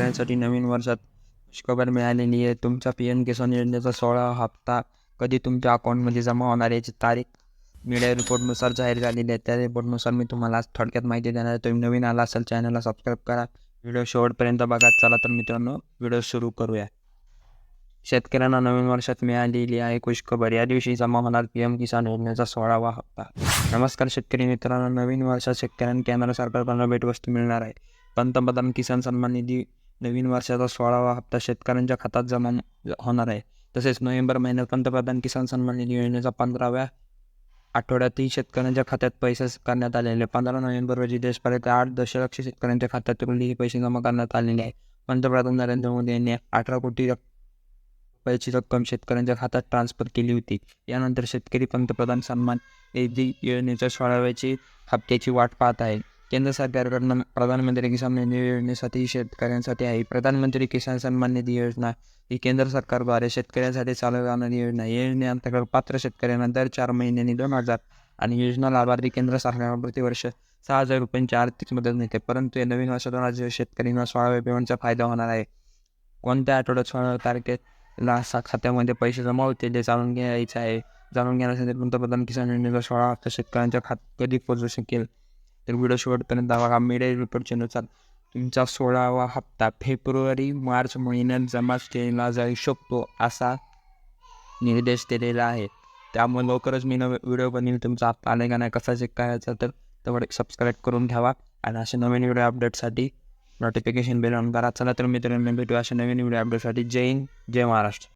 शेतकऱ्यांसाठी नवीन वर्षात खुशखबर मिळालेली आहे. तुमच्या पी एम किसान योजनेचा सोळा हप्ता कधी तुमच्या अकाउंटमध्ये जमा होणार याची तारीख मीडिया रिपोर्टनुसार जाहीर झालेली आहे. त्या रिपोर्टनुसार मी तुम्हाला आज थोडक्यात माहिती देणार आहे. तुम्ही नवीन आला असाल चॅनलला सबस्क्राईब करा. व्हिडिओ शेवटपर्यंत बघा चला तर मित्रांनो व्हिडिओ सुरू करूया. शेतकऱ्यांना नवीन वर्षात मिळालेली आहे. खुशखबर या दिवशी जमा होणार पी एम किसान योजनेचा सोळावा हप्ता. नमस्कार शेतकरी मित्रांनो. नवीन वर्षात शेतकऱ्यांना केंद्र सरकारकडून भेटवस्तू मिळणार आहे. पंतप्रधान किसान सन्मान निधी नवीन वर्षाचा सोळावा हप्ता शेतकऱ्यांच्या खात्यात जमा होणार आहे. तसेच नोव्हेंबर महिन्यात पंतप्रधान किसान सन्मान निधी योजनेचा पंधराव्या आठवड्यातही शेतकऱ्यांच्या खात्यात पैसे करण्यात आलेले पंधरा नोव्हेंबर रोजी देशभरात आठ दशलक्ष शेतकऱ्यांच्या खात्यातून हे पैसे जमा करण्यात आलेले आहे पंतप्रधान नरेंद्र मोदी यांनी अठरा कोटी रुपयाची रक्कम शेतकऱ्यांच्या खात्यात ट्रान्स्फर केली होती. यानंतर शेतकरी पंतप्रधान सन्मान निधी योजनेच्या सोळाव्याची हप्त्याची वाट पाहत आहे केंद्र सरकारकडनं प्रधानमंत्री किसान निधी योजनेसाठी शेतकऱ्यांसाठी आहे. प्रधानमंत्री किसान सन्मान निधी योजना ही केंद्र सरकारद्वारे शेतकऱ्यांसाठी चालू जाणारी योजना. आहे. योजनेअंतर्गत पात्र शेतकऱ्यांना दर चार महिन्यांनी दोन हजार आणि योजना लाभार्थी केंद्र सरकार प्रतिवर्ष सहा हजार रुपयांची आर्थिक मदत मिळते. परंतु या नवीन वर्ष दोन हजार शेतकऱ्यांना सोळाव्या पेमेंटचा फायदा होणार आहे. कोणत्या आठवड्यात सोळाव्या तारखेला सा खात्यामध्ये पैसे जमा होतील ते जाणून घ्यायचं आहे. जाणून घेण्यासाठी पंतप्रधान किसान योजनेचा सोळा हप्ता शेतकऱ्यांच्या खात कधी पोहोचू शकेल? तर व्हिडिओ शेवटपर्यंत बघा मीडिया रिपोर्टच्यानुसार तुमचा सोळावा हप्ता फेब्रुवारी मार्च महिन्यात जमा केला जाऊ शकतो असा निर्देश दिलेला आहे. त्यामुळे लवकरच मी नवे व्हिडिओ बनवेल तुमचा हप्ता आले का नाही कसा चेक करायचा तर तेवढे सबस्क्राईब करून ठेवा. आणि असे नवीन व्हिडिओ अपडेटसाठी नोटिफिकेशन बेल ऑन करा. चला तर मित्रांनो भेटू अशा नवीन व्हिडिओ अपडेटसाठी जय हिंद जय महाराष्ट्र.